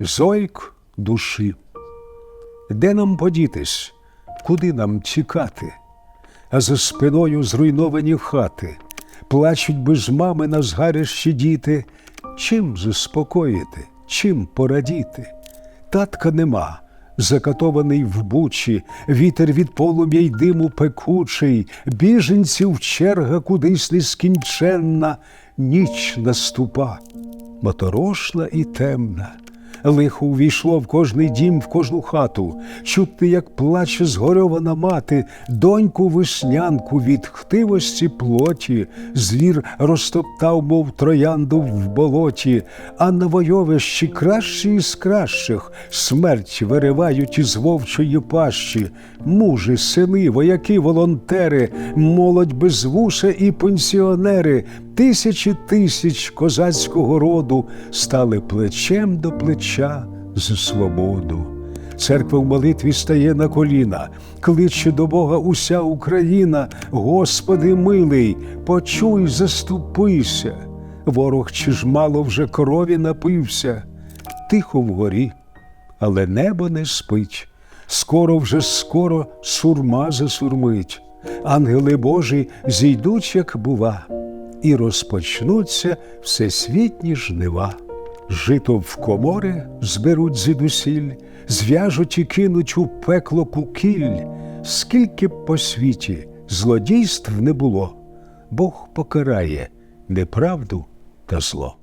зойк душі. Де нам подітись, куди нам тікати? А за спиною зруйновані хати, плачуть без мами на згарищі діти. Чим заспокоїти, чим порадіти? Татка нема, закатований в бучі, вітер від полум'я й диму пекучий, біженців черга кудись нескінченна, ніч наступа, моторошна і темна. Лихо увійшло в кожний дім, в кожну хату, чути, як плаче згорьована мати, доньку веснянку від хтивості плоті, звір розтоптав, мов троянду в болоті, а на войовищі кращі із кращих смерть виривають із вовчої пащі, мужі, сини, вояки, волонтери, молодь без вуша і пенсіонери, тисячі тисяч козацького роду стали плечем до плеча за свободу. Церква в молитві стає на коліна, кличе до Бога уся Україна, Господи милий, почуй, заступися. Ворог чи ж мало вже крові напився, тихо вгорі, але небо не спить. Скоро вже скоро сурма засурмить. Ангели Божі зійдуть, як бува, і розпочнуться всесвітні жнива. Жито в комори зберуть зідусіль, зв'яжуть і кинуть у пекло кукіль, скільки б по світі злодійств не було, Бог покарає неправду та зло.